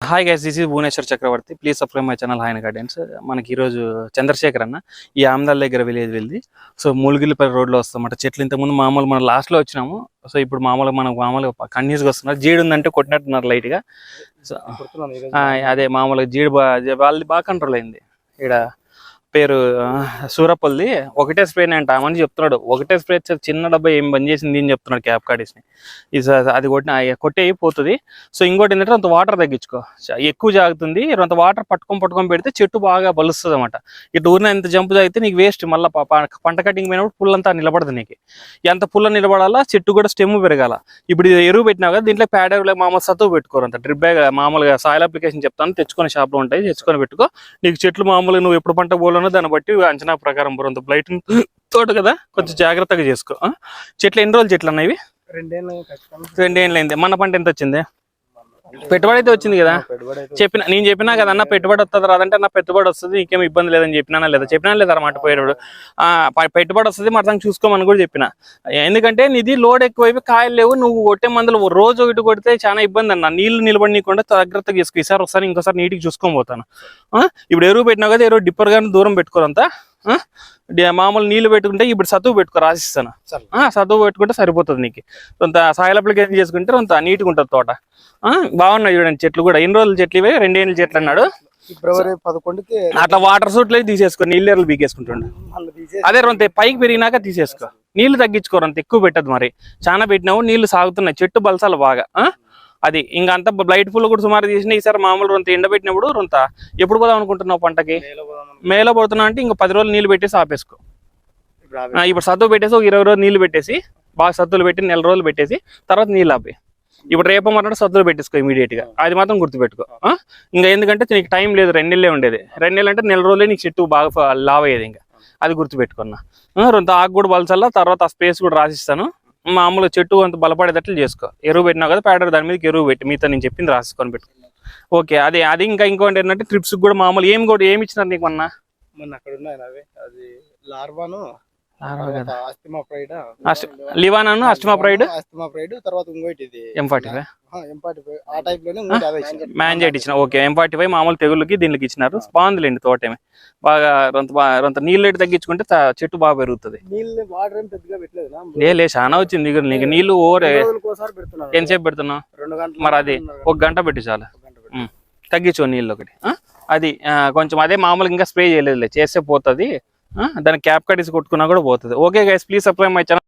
Hi guys this is Bhuvaneshwar Chakravarthi please subscribe my channel hi gardens మనకి ఈరోజు చంద్రశేఖర్ అన్న ఈ ఆమదాల దగ్గర విలేజ్ వెళ్ళి సో మూలిగిల్లిపల్లి రోడ్లో వస్తామట. చెట్లు ఇంతకుముందు మామూలు మనం లాస్ట్లో వచ్చినాము. సో ఇప్పుడు మామూలుగా మనకు మామూలుగా కంటిన్యూస్గా వస్తున్నారు. జీడు ఉందంటే కొట్టినట్టున్నారు లైట్గా సో అదే మామూలుగా జీడు బా వాళ్ళది బాగా కంట్రోల్ అయింది. ఇక్కడ పేరు సూరపల్లి ఒకటే స్ప్రే అంట అని చెప్తున్నాడు. ఒకటే స్ప్రే చిన్న డబ్బా ఏం బంద్ చేసింది అని చెప్తున్నాడు క్యాప్ కాడీస్ని. అది కొట్టిన కొట్టే పోతుంది సో ఇంకోటి ఏంటంటే అంత వాటర్ తగ్గించుకో. ఎక్కువ జాగుతుంది. అంత వాటర్ పట్టుకొని పట్టుకొని పెడితే చెట్టు బాగా బలుస్తుంది అనమాట ఇటు ఊరిన ఎంత జంపు తాగితే నీకు వేస్ట్. మళ్ళీ పంట కటింగ్ పోయినప్పుడు పుల్లంతా నిలబడదు నీకు. ఎంత పుల్ల నిలబడాలా చెట్టు కూడా స్టెమ్ పెరగాల. ఇప్పుడు ఎరువు పెట్టినావు కదా దీంట్లో ప్యాడ్ మామూలు సత్తువు పెట్టుకోరు అంత. డ్రిప్ బ్యాగ్ మామూలుగా సాయిల్ అప్లికేషన్ చెప్తాను. తెచ్చుకొని షాప్లో ఉంటాయి. తెచ్చుకొని పెట్టుకో. నీకు చెట్లు మామూలుగా నువ్వు ఎప్పుడు పంట పోలేనో దాన్ని బట్టి అంచనా ప్రకారం బురంత బ్లైట్ తోట కదా కొంచెం జాగ్రత్తగా చేసుకో? చెట్లు ఎన్ని రోజులు చెట్లు అన్నవి రెండేళ్ళు రెండేళ్ళు అయింది మన పంట ఎంత వచ్చింది? పెట్టుబడి అయితే వచ్చింది కదా. చెప్పిన నేను చెప్పినా కదా అన్న పెట్టుబడి వస్తుంది రాదంటే నా పెట్టుబడి వస్తుంది నీకేం ఇబ్బంది లేదని చెప్పినా లేదా? చెప్పినా లేదా అన్నమాట పోయేటప్పుడు పెట్టుబడి వస్తుంది మొత్తం చూసుకోమని కూడా చెప్పిన. ఎందుకంటే నీది లోడ్ ఎక్కువైపు కాయలు లేవు నువ్వు కొట్టే మందులు రోజు ఒకటి కొడితే చాలా ఇబ్బంది అన్న. నీళ్ళు నిలబడినీకుండా జాగ్రత్తగా చేసుకో. ఈసారి ఒకసారి ఇంకోసారి నీటికి చూసుకొని పోతాను. ఇప్పుడు ఎరువు పెట్టినావు కదా ఎరువు డిప్పర్ కానీ దూరం పెట్టుకోరంతా. మామూలు నీళ్ళు పెట్టుకుంటే ఇప్పుడు సత్తువు పెట్టుకో రాసిస్తాను. సత్తువు పెట్టుకుంటే సరిపోతుంది నీకు. కొంత సాయిల్ అప్లికేషన్ చేసుకుంటే కొంత నీట్గా ఉంటుంది తోట. ఆ, బాగున్నాయి చూడండి చెట్లు కూడా. ఎన్ని రోజులు చెట్లు ఇవే? రెండేళ్ళు చెట్లు అన్నాడు. ఫిబ్రవరి పదకొండుకి అట్లా వాటర్ సూట్లు తీసేసుకో. నీళ్ళు బీకేసుకుంటుండు అదే రొంత పైకి పెరిగినాక తీసేసుకో. నీళ్ళు తగ్గించుకోరు అంత ఎక్కువ పెట్టదు మరి. చాలా పెట్టినావు నీళ్ళు సాగుతున్నాయి. చెట్టు బలసాలు బాగా? అది ఇంకా అంత బ్లైట్ ఫుల్ కూడా సుమారు తీసిన ఈసారి మామూలు రొంత ఎండబెట్టినప్పుడు రొంత. ఎప్పుడు పోదాం అనుకుంటున్నావు పంటకి? మేలో పడుతున్నా అంటే ఇంకా పది రోజులు నీళ్ళు పెట్టేసి ఆపేసుకో. ఇప్పుడు సత్తువు పెట్టేసి ఒక ఇరవై రోజులు నీళ్ళు పెట్టేసి బాగా సత్తులు పెట్టి నెల రోజులు పెట్టేసి తర్వాత నీళ్ళు ఆపి. ఇప్పుడు రేపు మన్నాడు సత్తులు పెట్టేసుకో ఇమీడియట్గా. అది మాత్రం గుర్తుపెట్టుకో? ఇంకా ఎందుకంటే నీకు టైం లేదు రెండు నెలలే ఉండేది. రెండు నెలలు అంటే నెల రోజులే నీకు చెట్టు బాగా లావ్ అయ్యేది ఇంకా. అది గుర్తుపెట్టుకున్నా రొంత ఆకు కూడా బలసల్లా తర్వాత ఆ స్పేస్ కూడా రాసిస్తాను. మామూలు చెట్టు అంత బలపడేటట్లు చేసుకో. ఎరువు పెట్టినా కదా ప్యాడర్ దాని మీదకి ఎరువు పెట్టి. మీతో నేను చెప్పింది రాసుకొని పెట్టు. ఓకే అది అది ఇంకా ఇంకోటి ఏంటంటే ట్రిప్స్ కూడా మామూలు ఏం కూడా ఏమి ఇచ్చినారు నీకు మొన్న? మొన్న అక్కడ ఉన్నాయి అవి అది లార్వాను లివానాను అష్టమా ప్రైడ్? అస్తిమా ప్రైడ్ తర్వాత ఇంకోటి ఇది. ఎం ఫార్టీ ఎంపాటి ఆ టైప్లోనే ఇంకోటి అదే ఇచ్చారు. మ్యాంజైట్ ఇచ్చిన. ఓకే ఎం ఫార్టీ ఫైవ్ మామూలు తెగుళ్ళకి దీనికి ఇచ్చినారు. బాగుందిలేండి తోటేమి? బాగా రొంత బా- రొంత నీళ్ళు తగ్గించుకుంటే చెట్టు బాగా పెరుగుతుంది. నీళ్ళు వాటర్ ఏం పెద్దగా పెట్టలేదు నా? లే లే చాలా వచ్చింది. నీకు నీళ్ళు ఓరే. ఎంతసేపు పెడుతున్నావు? రెండు గంటలు మరి అది ఒక గంట పెట్టి చాలు. తగ్గించు నీళ్ళు ఒకటి? అది కొంచెం అదే మామూలుగా ఇంకా స్ప్రే చేయలేదులే. చేస్తే పోతుంది. దాని క్యాప్ కట్టేసి కొట్టుకున్నా కూడా పోతుంది. Okay guys please subscribe my channel